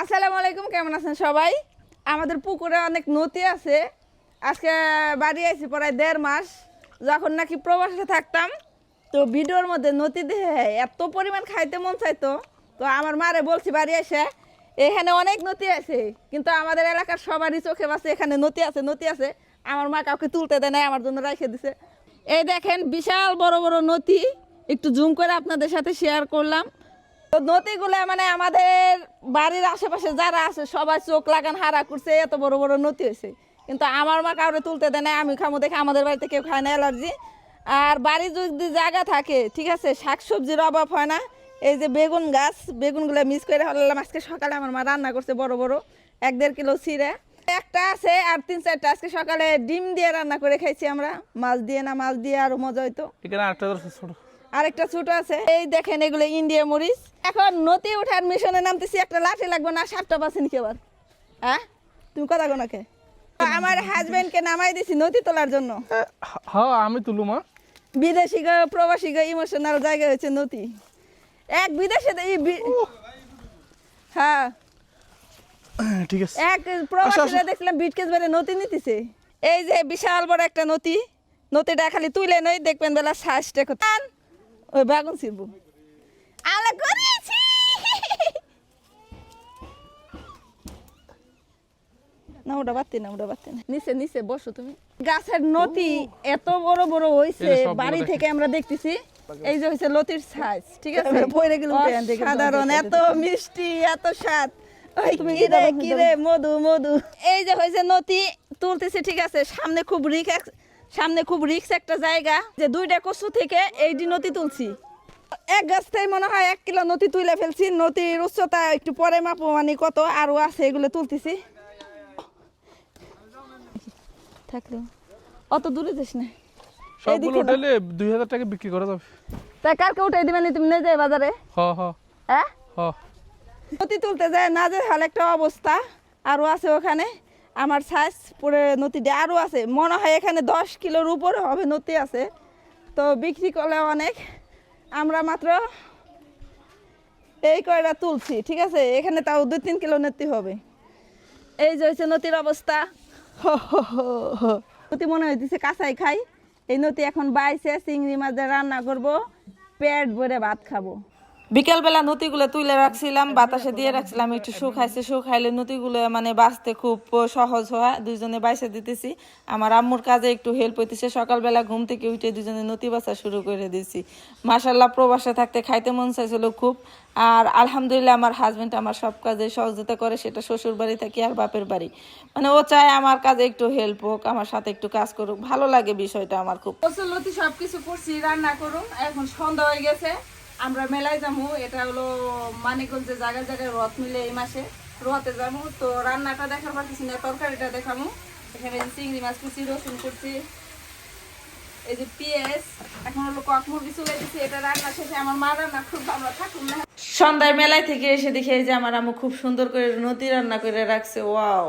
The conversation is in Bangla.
আসসালামু আলাইকুম, কেমন আছেন সবাই? আমাদের পুকুরে অনেক নদী আছে। আজকে বাড়ি আইছি প্রায় দেড় মাস। যখন নাকি প্রবাসে থাকতাম, তো ভিডিওর মধ্যে নদী দেখে এত পরিমাণ খাইতে মন চাইতো। তো আমার মারে বলছি, বাড়ি এসে এখানে অনেক নদী আছে, কিন্তু আমাদের এলাকার সবারই চোখে বাসে এখানে নদী আছে নদী আছে। আমার মা কাউকে তুলতে দেয় নাই, আমার জন্য রেখে দিছে। এই দেখেন, বিশাল বড় বড় নদী। একটু জুম করে আপনাদের সাথে শেয়ার করলাম। তো নদীগুলো মানে আমাদের বাড়ির আশেপাশে যারা আছে, সবাই চোখ লাগান, হারা করছে, এত বড় বড় নদী হয়েছে। কিন্তু আমার মা কাউরে তুলতে দেয় না আমি খামো দেখে আমাদের বাড়িতে কেউ খায় না অ্যালার্জি। আর বাড়ি যদি জায়গা থাকে, ঠিক আছে, শাকসবজির অভাব হয় না, এই যে বেগুন গাছ, বেগুনগুলো মিস করে হলাম আজকে সকালে আমার মা রান্না করছে বড় বড়, এক দেড় কিলো ছিঁড়ে। একটা আছে আর তিন চারটা, আজকে সকালে ডিম দিয়ে রান্না করে খাইছি আমরা, মাছ দিয়ে না মাছ দিয়ে আরও মজা হইতো। আরেকটা ছোট আছে। এই দেখেন এগুলো ইন্ডিয়া মরিচ। এখন নদী উঠার মিশনে নামতেছি একটা লাঠি লাগবে না সাতটা পাচ্ছেন কি আবার। হ্যাঁ? তুমি কথা গোনাকে আমার হাজবেন্ডকে নামাই দিছি নদী তোলার জন্য। হ্যাঁ আমি তুলু মা বিদেশি গো প্রবাসী গো ইমোশনাল জায়গা হচ্ছে নদী। এক বিদেশে এই হ্যাঁ। ঠিক আছে। এক প্রবাসীরা দেখলাম বিটকেস বেড়ে নদী নিতেছে। এই যে বিশাল বড় একটা নদী নদীটা খালি তুলে নই দেখবেন বেলা শ্বাসটা কোথান ওই বাগুন ছিড়বো। আমরা করেছি না ওটা বাড়তে না ওটা বাড়তে না। নিচে নিচে বসো তুমি। গাছের এত বড় বড় হইছে বাড়ি থেকে আমরা দেখতেছি। এই যে হইছে লতির সাইজ ঠিক আছে? গেলাম থেকে। সাধারণ এত মিষ্টি এত স্বাদ। ওই কি রে কি রে মধু মধু। এই যে হয়েছে নদী তুলতেছে ঠিক আছে? সামনে খুব রিক্স সামনে খুব রিক্স একটা জায়গা যে দুইটা কচু থেকে এই যে নদী তুলছি। এক গাছ থেকে মনে হয় এক কিলো নদী তুলে ফেলছি নদীর উচ্চতা একটু পরে মাপো মানে কত আরও আছে এগুলো তুলতেছি। থাকল। অত দূরে যাস না। সবগুলো উঠাইলে দুই হাজার টাকা বিক্রি করা যাবে। তাই কালকে উঠাই দিবেন তুমি নিয়ে যাই বাজারে? হ হ। হ্যাঁ? হ। নদী তুলতে যায় না যে হাল একটা অবস্থা। আরও আছে ওখানে। আমার সাইজ পরে নদীতে আরও আছে। মনে হয় এখানে দশ কিলোর উপরে হবে, নদী আছে। তো বিক্রি করলে অনেক। আমরা মাত্র এই কয়টা তুলছি, ঠিক আছে? এখানে তাও দুই তিন কিলো নদী হবে। এই যে হচ্ছে নদীর অবস্থা। নদী মনে হইতেছে কাঁচাই খাই। এই নদী এখন বাইছে, চিংড়ি মাছ রান্না করব, পেট ভরে ভাত খাব। বিকেলবেলা নতিগুলো তুলে রাখছিলাম, বাতাসে দিয়ে রাখছিলাম, একটু শুকাইছে শুকাইলে নতিগুলো মানে বাঁচতে খুব সহজ হয়। দুজনে বাইসে দিতেছি। আমার আম্মুর কাজে একটু হেল্প হইতেছে। সকালবেলা ঘুম থেকে উঠে দুজনে নতি বাছা শুরু করে দিয়েছি। মাসাল্লাহ প্রবাসে থাকতে খাইতে মন চাইছিল খুব। আর আলহামদুলিল্লাহ, আমার হাজবেন্ড আমার সব কাজে সহযোগিতা করে। সেটা শ্বশুর বাড়ি থাকি আর বাপের বাড়ি। মানে ও চায় আমার কাজে একটু হেল্প হোক, আমার সাথে একটু কাজ করুক। ভালো লাগে বিষয়টা আমার খুব। সব কিছু করছি, রান্না করুন এখন সন্ধ্যা হয়ে গেছে। আমরা মেলায় যাব এটা হলো মানিকগঞ্জে জায়গায় জায়গায় রথ মিলে এই মাসে রথে যাব তো রান্নাটা দেখার পারতেছি না, তরকারিটা দেখাবো এখানে চিংড়ি মাছ করছি রসুন করছি এই যে পেঁয়াজ, এখন হলো কক মুরগি চলে দিচ্ছি এটা রান্না শেষে। আমার মা রান্না খুব ভালো থাকুন না। সন্ধ্যায় মেলায় থেকে এসে দেখে যে আমার আম্মু খুব সুন্দর করে নদী রান্না করে রাখছে, ওয়াও।